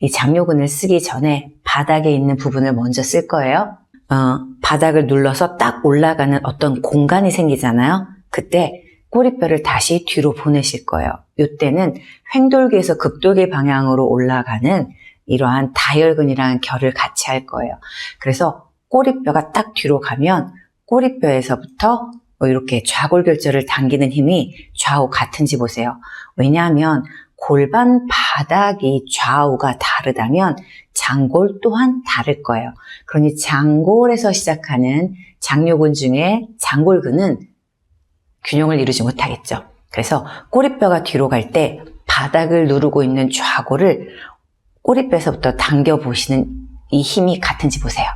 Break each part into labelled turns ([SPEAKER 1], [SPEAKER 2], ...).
[SPEAKER 1] 이 장요근을 쓰기 전에 바닥에 있는 부분을 먼저 쓸 거예요. 어, 바닥을 눌러서 딱 올라가는 어떤 공간이 생기잖아요. 그때 꼬리뼈를 다시 뒤로 보내실 거예요. 이때는 횡돌기에서 극돌기 방향으로 올라가는 이러한 다혈근이라는 결을 같이 할 거예요. 그래서 꼬리뼈가 딱 뒤로 가면 꼬리뼈에서부터 뭐 이렇게 좌골 결절을 당기는 힘이 좌우 같은지 보세요. 왜냐하면 골반 바 닥이 좌우가 다르다면 장골 또한 다를 거예요. 그러니 장골에서 시작하는 장요근 중에 장골근은 균형을 이루지 못하겠죠. 그래서 꼬리뼈가 뒤로 갈 때 바닥을 누르고 있는 좌골을 꼬리뼈에서부터 당겨 보시는 이 힘이 같은지 보세요.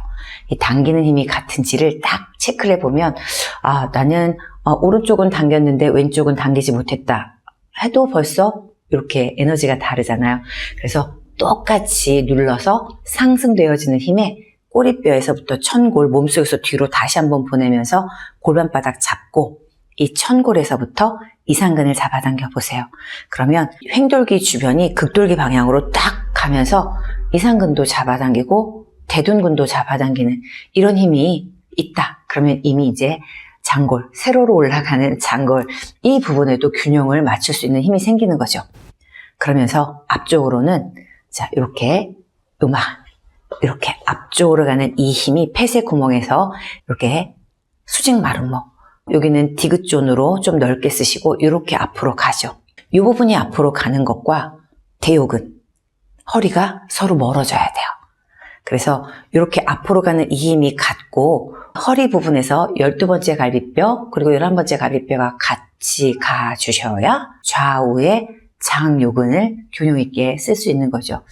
[SPEAKER 1] 이 당기는 힘이 같은지를 딱 체크를 해보면 아 나는 어, 오른쪽은 당겼는데 왼쪽은 당기지 못했다 해도 벌써 이렇게 에너지가 다르잖아요. 그래서 똑같이 눌러서 상승되어지는 힘에 꼬리뼈에서부터 천골 몸속에서 뒤로 다시 한번 보내면서 골반바닥 잡고 이 천골에서부터 이상근을 잡아당겨 보세요. 그러면 횡돌기 주변이 극돌기 방향으로 딱 가면서 이상근도 잡아당기고 대둔근도 잡아당기는 이런 힘이 있다. 그러면 이미 이제 장골, 세로로 올라가는 장골, 이 부분에도 균형을 맞출 수 있는 힘이 생기는 거죠. 그러면서 앞쪽으로는 자, 이렇게 음악, 이렇게 앞쪽으로 가는 이 힘이 폐쇄 구멍에서 이렇게 수직 마름모, 여기는 디귿존으로 좀 넓게 쓰시고 이렇게 앞으로 가죠. 이 부분이 앞으로 가는 것과 대욕은 허리가 서로 멀어져야 돼요. 그래서 이렇게 앞으로 가는 이 힘이 같고 허리 부분에서 12번째 갈비뼈 그리고 11번째 갈비뼈가 같이 가주셔야 좌우의 장요근을 균형 있게 쓸 수 있는 거죠.